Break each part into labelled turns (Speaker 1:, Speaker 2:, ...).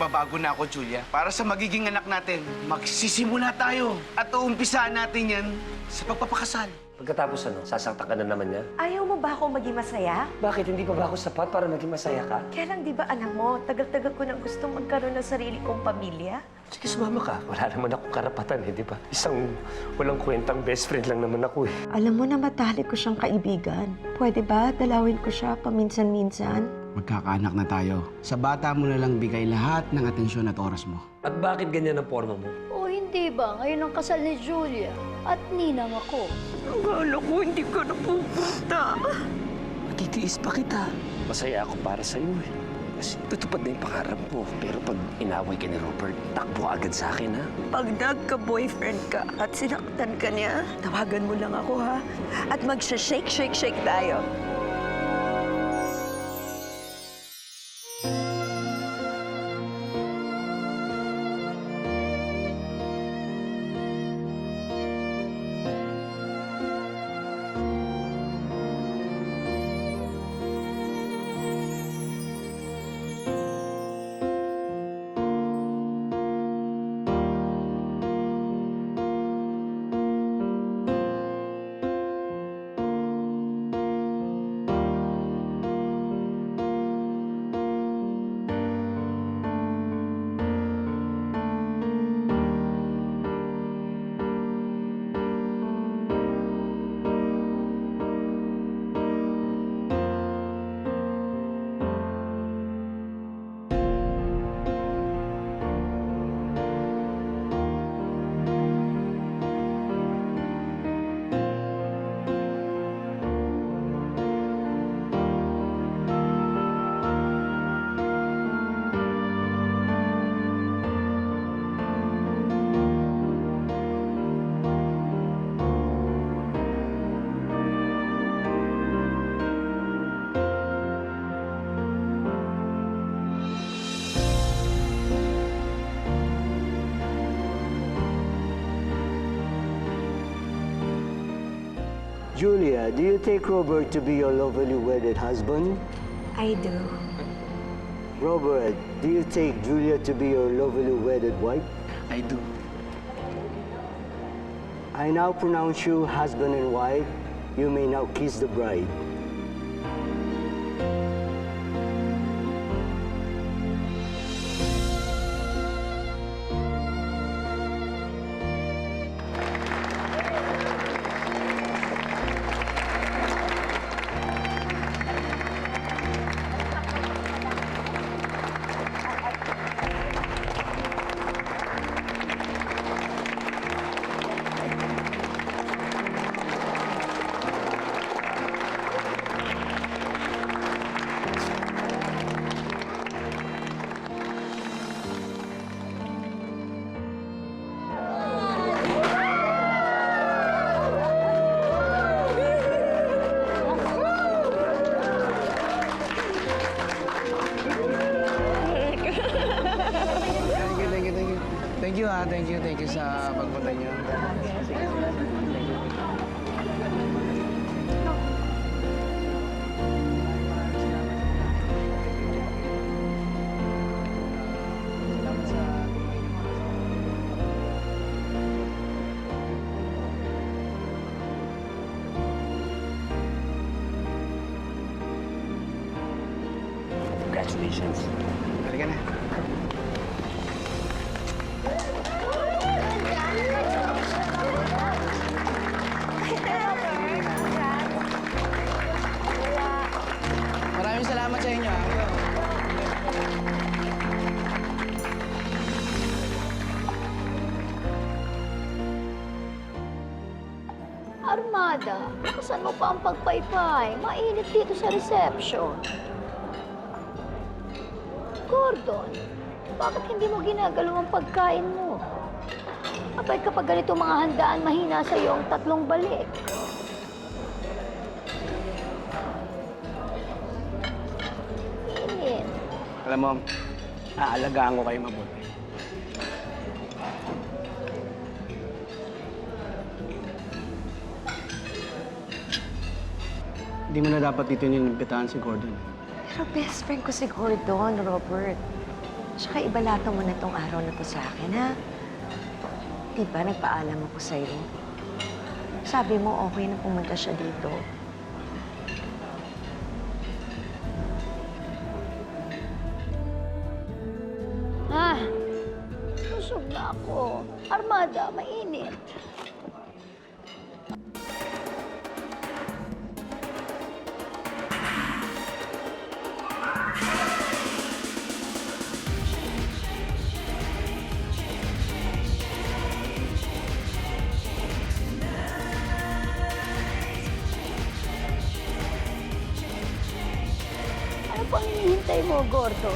Speaker 1: magbabago na ako, Julia. Para sa magiging anak natin, magsisimula tayo. At uumpisaan natin yan sa pagpapakasal.
Speaker 2: Pagkatapos ano, sasaktan ka na naman niya?
Speaker 3: Ayaw mo ba akong maging masaya?
Speaker 2: Bakit hindi pa ba ako sapat para maging masaya ka?
Speaker 3: Kaya lang, di ba alam mo, tagal-tagal ko nang gusto magkaroon ng sarili kong pamilya.
Speaker 2: Sige, sumama ka. Wala naman akong karapatan eh, di ba? Isang walang kwentang best friend lang naman ako eh.
Speaker 3: Alam mo na matalik ko siyang kaibigan. Pwede ba dalawin ko siya paminsan-minsan?
Speaker 1: Magkakaanak na tayo. Sa bata mo na lang bigay lahat ng atensyon at oras mo.
Speaker 2: At bakit ganyan ang forma mo?
Speaker 4: O hindi ba, ngayon ang kasal ni Julia at ninang ako.
Speaker 3: Akala ko hindi ka napupunta.
Speaker 2: Matitiis pa kita. Masaya ako para sa iyo eh. Kasi tutupad na yung pangarap mo. Pero pag inaway ka ni Robert, takbo ka agad sa akin ha.
Speaker 3: Pag nagka-boyfriend ka at sinaktan ka niya, tawagan mo lang ako ha. At magsha-shake, shake, shake tayo.
Speaker 5: Julia, do you take Robert to be your lawfully wedded husband?
Speaker 3: I do.
Speaker 5: Robert, do you take Julia to be your lawfully wedded wife?
Speaker 1: I do.
Speaker 5: I now pronounce you husband and wife. You may now kiss the bride.
Speaker 2: Congratulations.
Speaker 1: Halika na. Maraming salamat sa inyo. ha.
Speaker 4: Armada, saan mo pa ang pagpaypay? Mainit dito sa reception. Gordon, bakit hindi mo ginagalaw ang pagkain mo? Abay kapag ganito mga handaan, mahina sa iyo ang tatlong balik. Init.
Speaker 1: Alam mo, aalagaan ko kayo mabuti. Hindi mo na dapat dito inimbitahan si Gordon.
Speaker 3: Pero best friend ko si Gordon, Robert. Tsaka ibalata mo na tong araw na to sa akin, ha? Di ba nagpaalam ako sa'yo? Sabi mo okay na pumunta siya dito.
Speaker 4: Mo, Gordo?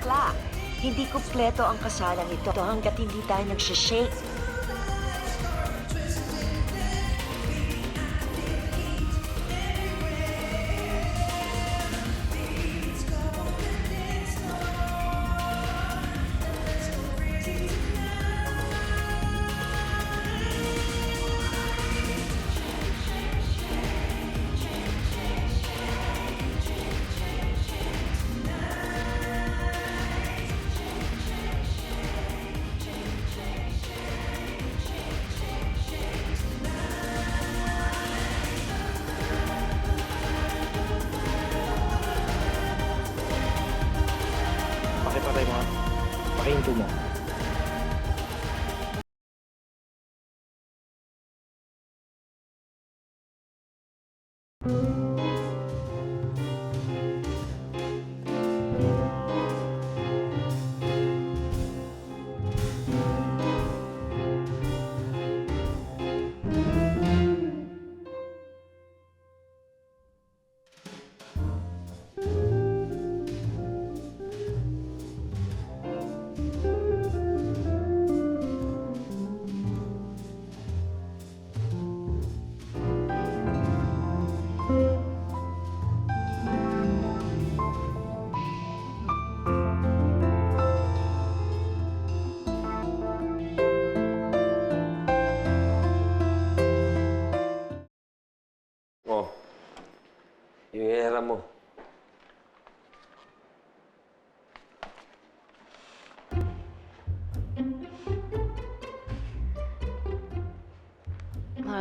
Speaker 3: Kla, hindi kumpleto ang kasalan nito hanggat hindi tayo nagsishake.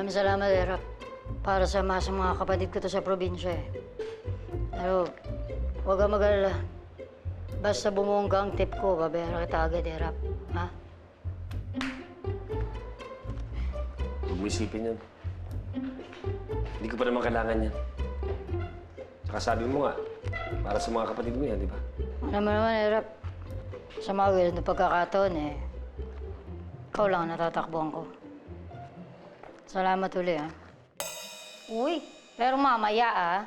Speaker 4: Maraming salamat, Erap. Para sa mga, sa mga kapatid ko to sa probinsya eh. Pero, huwag kang mag-alala. Basta bumungga ang tip ko, babayaran kita agad, Erap. Ha?
Speaker 2: Huwag mo isipin yun. Hindi ko pa naman kailangan yan. Tsaka sabi mo nga, para sa mga kapatid mo yan, di ba?
Speaker 4: Alam mo naman, Erap. Sa mga weird na pagkakataon eh. Ikaw lang ang natatakbuhan ko. Salamat uli, ah. Uy, pero mamaya, ah.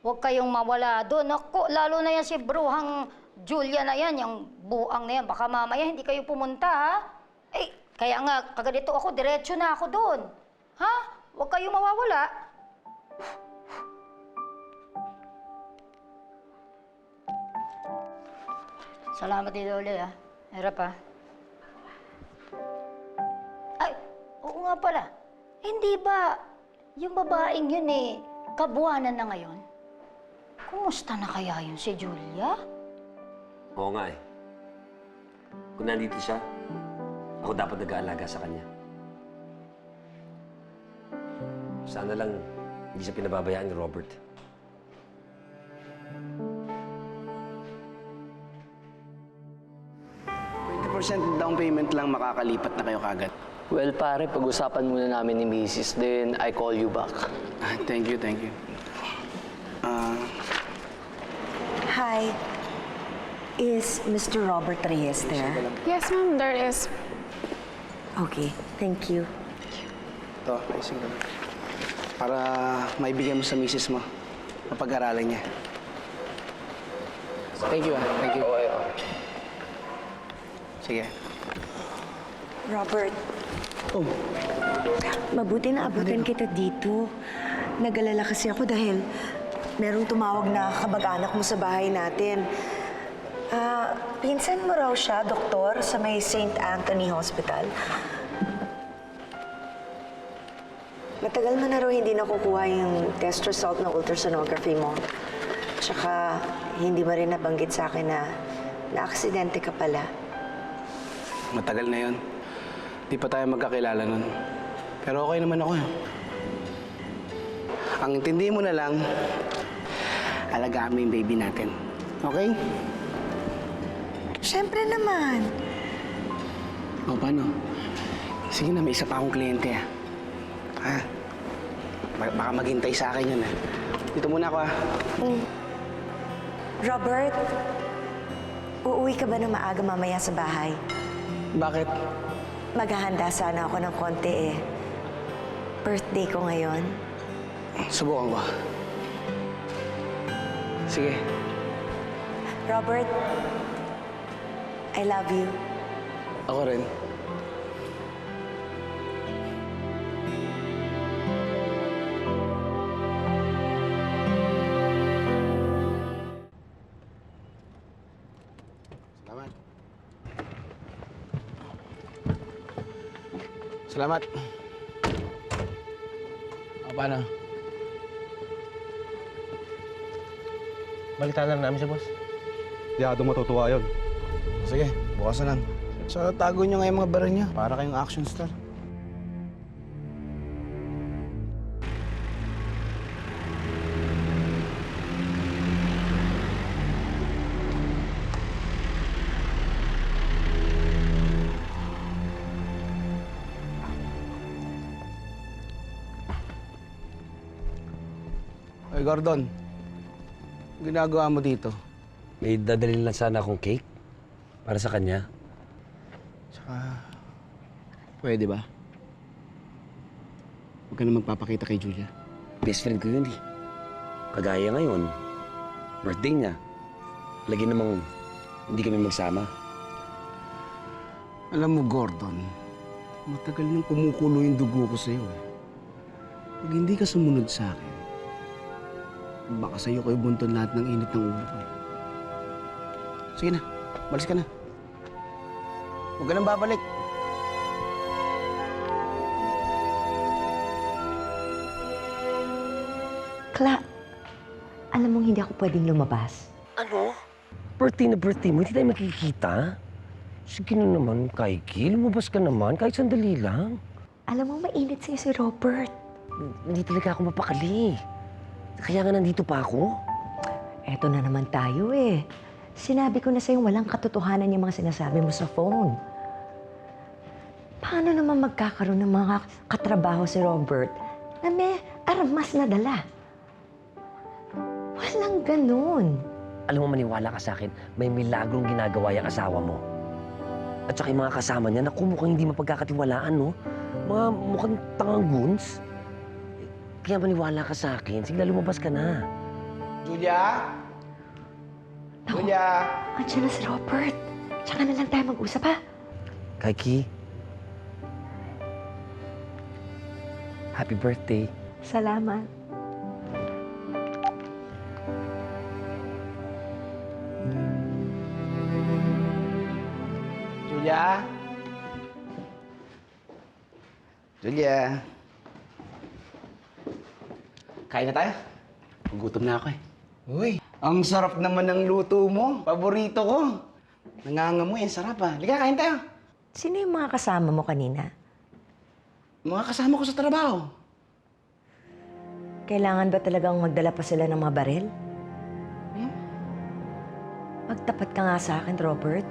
Speaker 4: Huwag kayong mawala doon. Ako, lalo na yan si Bruhang Julia na yan, yung buang na yan. Baka mamaya hindi kayo pumunta, ha? Eh, kaya nga, kaganito ako, diretso na ako doon. Ha? Huwag kayong mawawala. Salamat din uli, ah. Hirap, ah. Ay, oo nga pala. Hindi ba yung babaeng yun eh, kabuanan na ngayon? Kumusta na kaya yun si Julia?
Speaker 2: Oo nga eh. Kung nandito siya, ako dapat nag-aalaga sa kanya. Sana lang hindi siya pinababayaan ni Robert.
Speaker 1: percent down payment lang makakalipat na kayo kagad.
Speaker 6: Well, pare, pag-usapan muna namin ni Mrs. Then, I call you back.
Speaker 1: Ah, thank you, thank you. Ah,
Speaker 3: Hi. Is Mr. Robert Reyes there?
Speaker 7: Yes, ma'am, there is.
Speaker 3: Okay, thank you.
Speaker 1: ito, ayusin ko lang. Para maibigay mo sa misis mo. Mapag-aralan niya. Thank you, ah. Thank you. Sige.
Speaker 3: Robert,
Speaker 1: Oh,
Speaker 3: mabuti na abutan kita dito. Nag-alala kasi ako dahil merong tumawag na kabag-anak mo sa bahay natin. Ah, pinsan mo raw siya, doktor, sa may St. Anthony Hospital. Matagal mo na raw hindi nakukuha yung test result ng ultrasonography mo. Tsaka, hindi mo rin nabanggit sa akin na na-aksidente ka pala.
Speaker 1: Matagal na yon. Di pa tayo magkakilala nun. Pero okay naman ako. eh. Ang intindi mo na lang, alagaan mo yung baby natin. Okay?
Speaker 3: Siyempre naman.
Speaker 1: O, paano? Sige na, may isa pa akong kliyente, ah. Ha? Ba- baka maghintay sa akin yun, ah. Dito muna ako, ah.
Speaker 3: Robert, uuwi ka ba na maaga mamaya sa bahay?
Speaker 1: Bakit?
Speaker 3: Maghahanda sana ako ng konti eh. Birthday ko ngayon.
Speaker 1: Subukan ko. Sige.
Speaker 3: Robert, I love you.
Speaker 1: Ako rin. Salamat. O, paano?
Speaker 8: Balitaan lang namin siya, boss.
Speaker 7: Yado matutuwa yun.
Speaker 1: Sige, bukas na lang. So, tago nyo nga yung mga baril nyo para kayong action star. Gordon. Ginagawa mo dito?
Speaker 2: May dadalhin lang sana akong cake para sa kanya.
Speaker 1: Tsaka, pwede ba? Huwag ka na magpapakita kay Julia.
Speaker 2: Best friend ko yun eh. Kagaya ngayon, birthday niya. Lagi namang hindi kami magsama.
Speaker 1: Alam mo, Gordon, matagal nang kumukulo yung dugo ko sa'yo eh. Pag hindi ka sumunod sa akin, baka sa'yo ko ibuntun lahat ng init ng ulo ko. eh. Sige na, balis ka na. Huwag ka nang babalik.
Speaker 3: Kla, alam mong hindi ako pwedeng lumabas.
Speaker 2: Ano? Birthday na birthday mo, hindi tayo makikita? Sige na naman, Kaiki. Lumabas ka naman, kahit sandali lang.
Speaker 3: Alam mo, mainit sa'yo si Robert.
Speaker 2: Hindi talaga ako mapakali. Kaya nga nandito pa ako.
Speaker 3: Eto na naman tayo eh. Sinabi ko na sa'yo walang katotohanan yung mga sinasabi mo sa phone. Paano naman magkakaroon ng mga katrabaho si Robert na may armas na dala? Walang ganun.
Speaker 2: Alam mo, maniwala ka sa akin, may milagrong ginagawa yung asawa mo. At saka yung mga kasama niya, naku, mukhang hindi mapagkakatiwalaan, no? Mga mukhang tangang goons. Kaya maniwala ka sa akin. Sige na, lumabas ka na.
Speaker 1: Julia? Julia?
Speaker 3: Andiyan na si Robert. Tsaka na lang tayo mag-usap ha.
Speaker 2: Kaiki. Happy birthday.
Speaker 3: Salamat.
Speaker 1: Julia? Julia? Kain na tayo? Gutom na ako eh. Uy, ang sarap naman ng luto mo. Paborito ko. Nangangamoy, ang sarap ah. Liga, kain tayo.
Speaker 3: Sino yung mga kasama mo kanina?
Speaker 1: Mga kasama ko sa trabaho.
Speaker 3: Kailangan ba talagang magdala pa sila ng mga baril? Magtapat ka nga sa akin, Robert.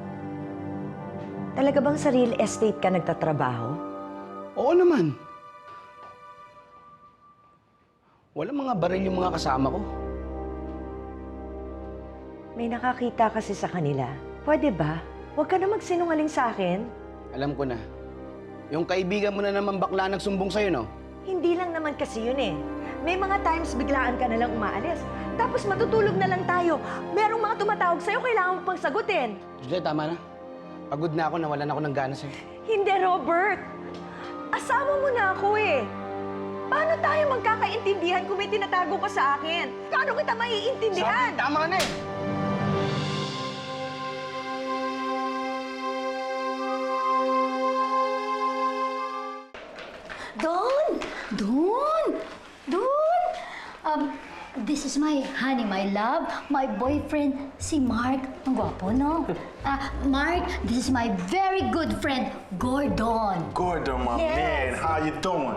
Speaker 3: Talaga bang sa real estate ka nagtatrabaho?
Speaker 1: Oo naman. Walang mga baril yung mga kasama ko.
Speaker 3: May nakakita kasi sa kanila. Pwede ba? Huwag ka na magsinungaling sa akin.
Speaker 1: Alam ko na. Yung kaibigan mo na naman bakla nagsumbong sa'yo, no?
Speaker 3: Hindi lang naman kasi yun eh. May mga times biglaan ka na lang umaalis. Tapos matutulog na lang tayo. Merong mga tumatawag sa'yo, kailangan mo pang sagutin.
Speaker 1: Julia, tama na. Pagod na ako, nawalan ako ng gana sa'yo.
Speaker 3: Hindi, Robert. Asawa mo na ako eh. Paano tayo magkakaintindihan kung may tinatago ka sa akin? Paano kita maiintindihan?
Speaker 1: Sabi, tama na eh!
Speaker 3: Don! Don! Don!
Speaker 4: Um, this is my honey, my love, my boyfriend, si Mark. Ang gwapo, no? Ah, Mark, this is my very good friend, Gordon.
Speaker 9: Gordon, my
Speaker 4: Yes.
Speaker 9: man, how you doing?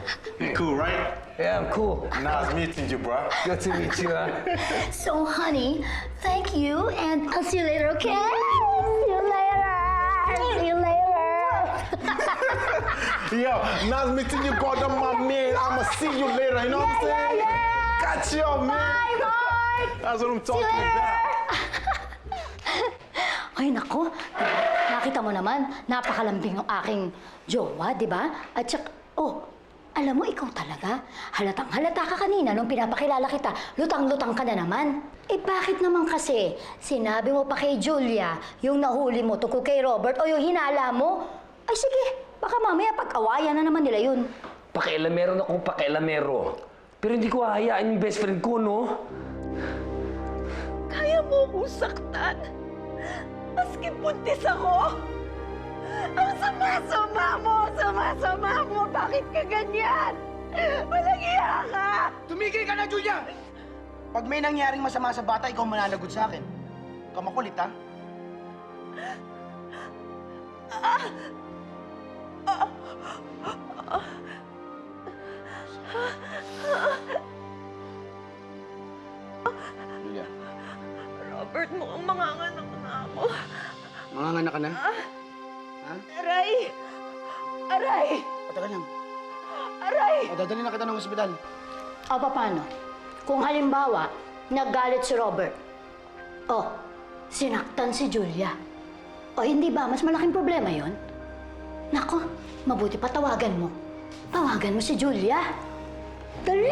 Speaker 9: you cool, right?
Speaker 2: Yeah, I'm cool.
Speaker 9: Nice meeting you, bro.
Speaker 2: Good to meet you, ah.
Speaker 4: So, honey, thank you, and I'll see you later, okay? See you later. See you later.
Speaker 9: Yo, nice meeting you, Gordon, my man. I'ma see you later, you know what I'm saying? Yeah, yeah. Catch you, man.
Speaker 4: Bye, Mark.
Speaker 9: That's what I'm
Speaker 4: See you
Speaker 9: talking
Speaker 4: later.
Speaker 9: about.
Speaker 4: Ay, nako. Nakita mo naman, napakalambing ng aking jowa, di ba? At saka, oh, alam mo, ikaw talaga. Halatang halata ka kanina nung pinapakilala kita. Lutang-lutang ka na naman. Eh, bakit naman kasi? Sinabi mo pa kay Julia, yung nahuli mo tungkol kay Robert o yung hinala mo? Ay, sige. Baka mamaya pag-awayan na naman nila yun.
Speaker 2: Pakialamero na akong pakialamero. Pero hindi ko hahayaan yung best friend ko, no?
Speaker 3: Kaya mo akong saktan. Maski buntis ako. Ang sama-sama mo, sama-sama mo. Bakit ka ganyan? Walang iya ka.
Speaker 1: Tumigil ka na, Julia! Pag may nangyaring masama sa bata, ikaw mananagot sa akin. Ikaw makulit, ha? Julia,
Speaker 3: Robert, mukhang na ako.
Speaker 1: Manganganak ka na? Ha?
Speaker 3: Aray! Aray!
Speaker 1: Patagal lang.
Speaker 3: Aray!
Speaker 1: O, dadalhin na kita ng ospital.
Speaker 4: O, paano? Kung halimbawa, naggalit si Robert. O, sinaktan si Julia. O, hindi ba? Mas malaking problema yon. Nako, mabuti pa tawagan mo. Tawagan mo si Julia. Dali!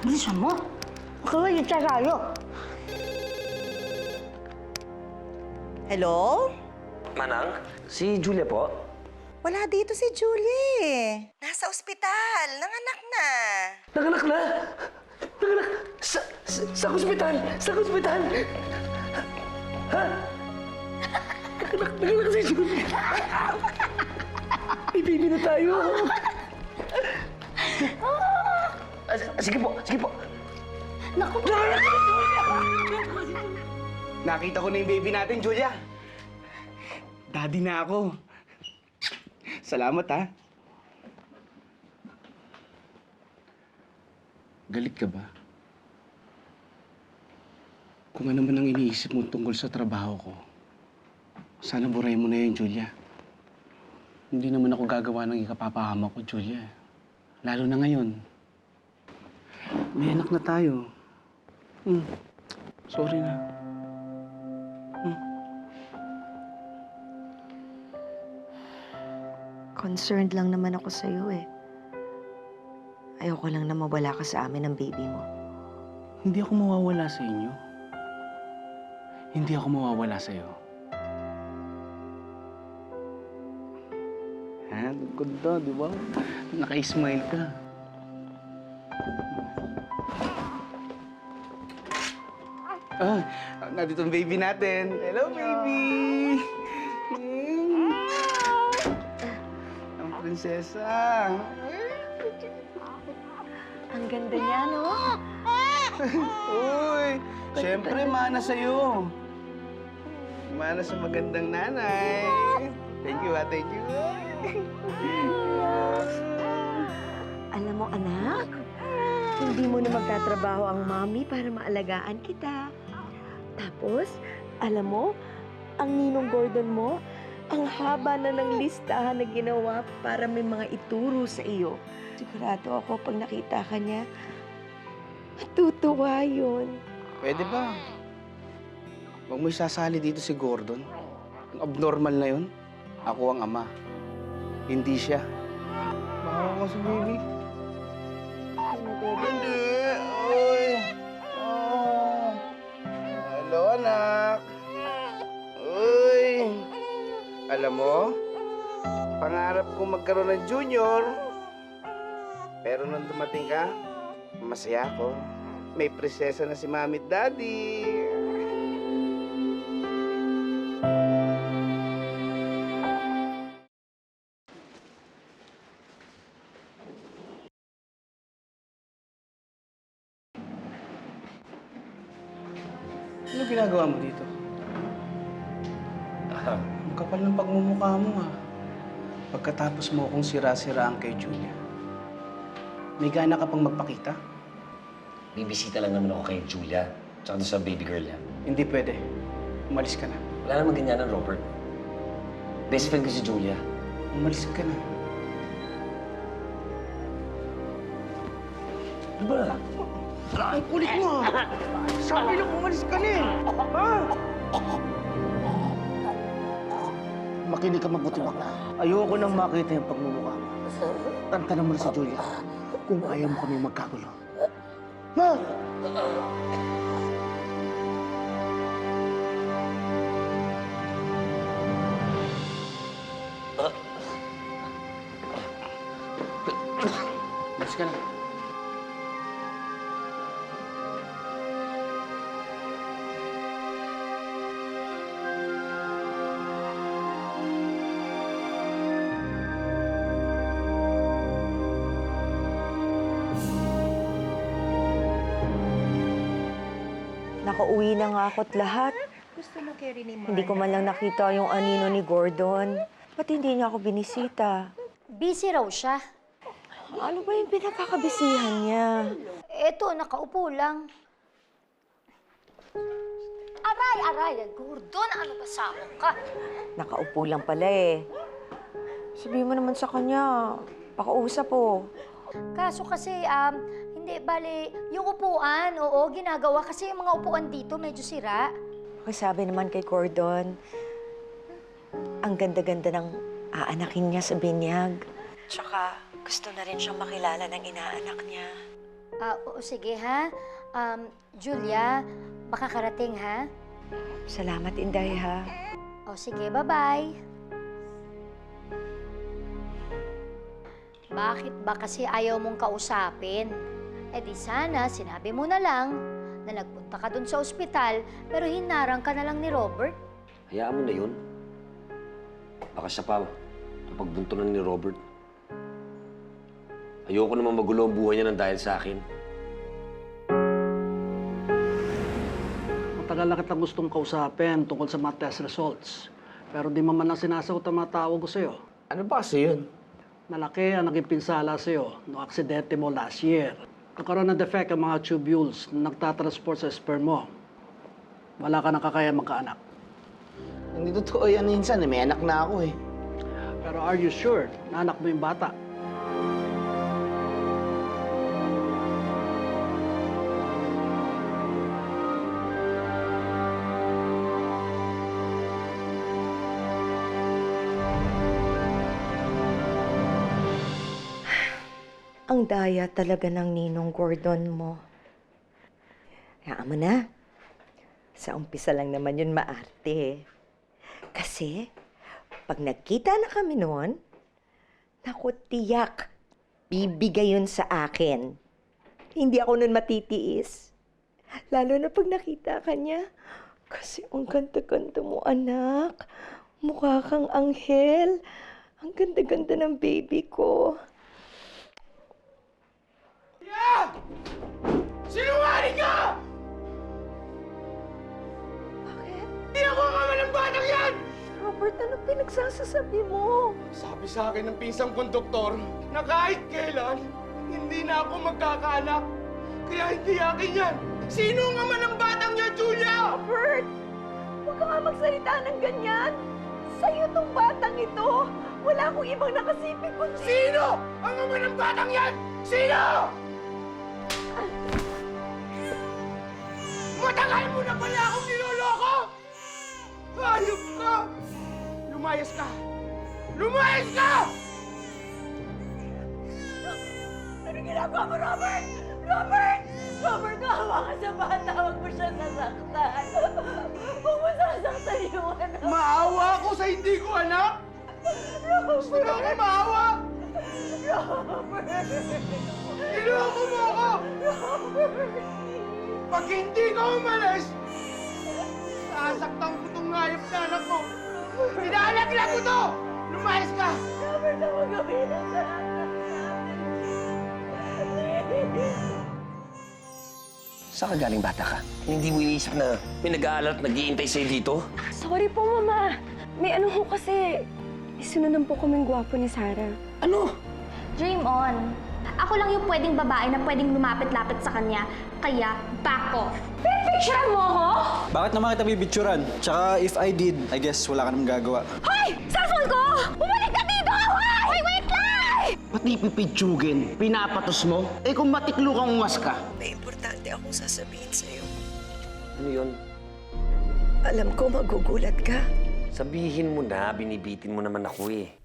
Speaker 4: Bilisan mo. Kaway siya tayo.
Speaker 10: Hello?
Speaker 2: Manang, si Julia po.
Speaker 10: Wala dito si Julie. Nasa ospital. Nanganak na.
Speaker 2: Nanganak na! Nanganak! Sa, sa, sa hospital! Sa hospital! Ha? Nanganak, nanganak si Julia! May baby na tayo! Ah, sige po, sige po.
Speaker 4: Naku,
Speaker 1: Nakita ko na yung baby natin, Julia. Daddy na ako. Salamat, ha? Galit ka ba? Kung ano man ang iniisip mo tungkol sa trabaho ko, sana burahin mo na yun, Julia. Hindi naman ako gagawa ng ikapapahama ko, Julia. Lalo na ngayon. May anak na tayo. Hmm. Sorry na.
Speaker 3: Concerned lang naman ako sa'yo eh. Ayoko lang na mawala ka sa amin ng baby mo.
Speaker 1: Hindi ako mawawala sa inyo. Hindi ako mawawala sa iyo. Ha? Ganda, di ba? Naka-smile ka. Ah, nandito ang baby natin. Hello, baby! Prinsesa.
Speaker 3: Ang ganda niya, no?
Speaker 1: Uy, siyempre mana sa'yo. Mana sa magandang nanay. Thank you, ha? Thank you.
Speaker 3: Alam mo, anak, hindi mo na magtatrabaho ang mami para maalagaan kita. Tapos, alam mo, ang ninong Gordon mo, ang haba na ng listahan na ginawa para may mga ituro sa iyo. Sigurado ako pag nakita ka niya, matutuwa yun.
Speaker 1: Pwede ba? Huwag mo isasali dito si Gordon. Ang abnormal na yun. Ako ang ama. Hindi siya. Baka ko si baby. Hindi. Uy. Oh. Hello, anak. Alam mo, pangarap ko magkaroon ng junior. Pero nung dumating ka, masaya ako. May prinsesa na si mami daddy. Pagkatapos mo akong sira-siraan kay Julia. May gana ka pang magpakita?
Speaker 2: Bibisita lang naman ako kay Julia, tsaka doon sa baby girl niya.
Speaker 1: Hindi pwede. Umalis ka na.
Speaker 2: Wala namang ganyanan, Robert. Best friend ko si Julia.
Speaker 1: Umalis ka na.
Speaker 2: Ano ba?
Speaker 1: Ang kulit mo! Sabi lang umalis ka na eh! Ha? Makinig ka mabuti bakla. Ayoko nang makita yung pagmumukha mo. Tantanan mo na Julia kung ayaw mo kami magkagulo. Ma!
Speaker 3: Nakauwi na nga ako't lahat. Hindi ko man lang nakita yung anino ni Gordon. Ba't hindi niya ako binisita?
Speaker 4: Busy raw siya.
Speaker 3: Ano ba yung pinakakabisihan niya?
Speaker 4: Eto, nakaupo lang. Aray, aray, Gordon, ano ba sa ka?
Speaker 3: Nakaupo lang pala eh. Sabihin mo naman sa kanya, pakausap po.
Speaker 4: Kaso kasi, um, hindi, bali, yung upuan, oo, ginagawa kasi yung mga upuan dito medyo sira.
Speaker 3: Sabi naman kay Gordon, ang ganda-ganda ng aanakin niya sa binyag. Tsaka gusto na rin siyang makilala ng inaanak niya.
Speaker 4: Ah, oo, sige ha. Um, Julia, makakarating ha?
Speaker 3: Salamat, Inday, ha?
Speaker 4: O sige, bye-bye. Bakit ba kasi ayaw mong kausapin? Eh di sana, sinabi mo na lang na nagpunta ka dun sa ospital pero hinarang ka na lang ni Robert.
Speaker 2: Hayaan mo na yun. Baka siya pa pagbuntunan ni Robert. Ayoko naman magulo ang buhay niya ng dahil sa akin.
Speaker 11: Matagal na kitang gustong kausapin tungkol sa mga test results. Pero di mo man lang sinasagot ang mga tawag ko sa'yo.
Speaker 8: Ano ba kasi yun?
Speaker 11: Malaki ang naging pinsala sa'yo noong aksidente mo last year. Nagkaroon ng defect ang mga tubules na nagtatransport sa sperm mo. Wala ka nang kakaya magkaanak.
Speaker 8: Hindi totoo yan minsan eh. May anak na ako eh.
Speaker 11: Pero are you sure na anak mo yung bata?
Speaker 3: Daya talaga ng ninong Gordon mo. Hayaan mo na. Sa umpisa lang naman yun maarte. Kasi, pag nagkita na kami noon, naku, tiyak, bibigay yun sa akin. Hindi ako nun matitiis. Lalo na pag nakita ka niya. Kasi ang ganda-ganda mo, anak. Mukha kang anghel. Ang ganda-ganda ng baby ko. Robert, ano pinagsasasabi mo?
Speaker 9: Sabi sa akin ng pinsang konduktor na kahit kailan, hindi na ako magkakaanak. Kaya hindi akin yan. Sino ang ama ng batang yan, Julia?
Speaker 3: Robert! Huwag ka nga magsalita ng ganyan! Sa'yo tong batang ito! Wala akong ibang nakasipin kundi...
Speaker 9: Sino ang ama ng batang yan? Sino? Matagal mo na pala akong niloloko! Hayop ka! Lumayas ka! Lumayas ka!
Speaker 3: Ano ginagawa mo, Robert? Robert! Robert, kahawa ka sa bata. Huwag mo siya nasaktan. Huwag mo sasaktan yung anak.
Speaker 9: Maawa ako sa hindi ko anak! Gusto na ako maawa!
Speaker 3: Robert!
Speaker 9: Niloko mo ako! Pag hindi ka umalis, sasaktan ko itong hayop na anak mo! Pinaalaglag ko to! Lumayas ka!
Speaker 3: Robert, na huwag gawin na sa anak namin.
Speaker 2: Saan ka galing bata ka? Hindi mo iniisip na may nag-aalala at nag-iintay sa'yo dito?
Speaker 12: Sorry po, Mama. May ano ho kasi, sinunan po kaming gwapo ni Sarah.
Speaker 2: Ano?
Speaker 12: Dream on. Ako lang yung pwedeng babae na pwedeng lumapit-lapit sa kanya. Kaya, back off. Pipicturean mo ako?
Speaker 13: Bakit naman kita bibitsuran? Tsaka if I did, I guess wala ka namang gagawa.
Speaker 12: Hoy! Cellphone ko! Bumalik ka dito! Hoy! Wait lang!
Speaker 8: Ba't di pipitsugin? Pinapatos mo? Eh kung matiklo kang umas ka.
Speaker 3: May importante akong sasabihin sa'yo.
Speaker 2: Ano yun?
Speaker 3: Alam ko magugulat ka.
Speaker 2: Sabihin mo na, binibitin mo naman ako eh.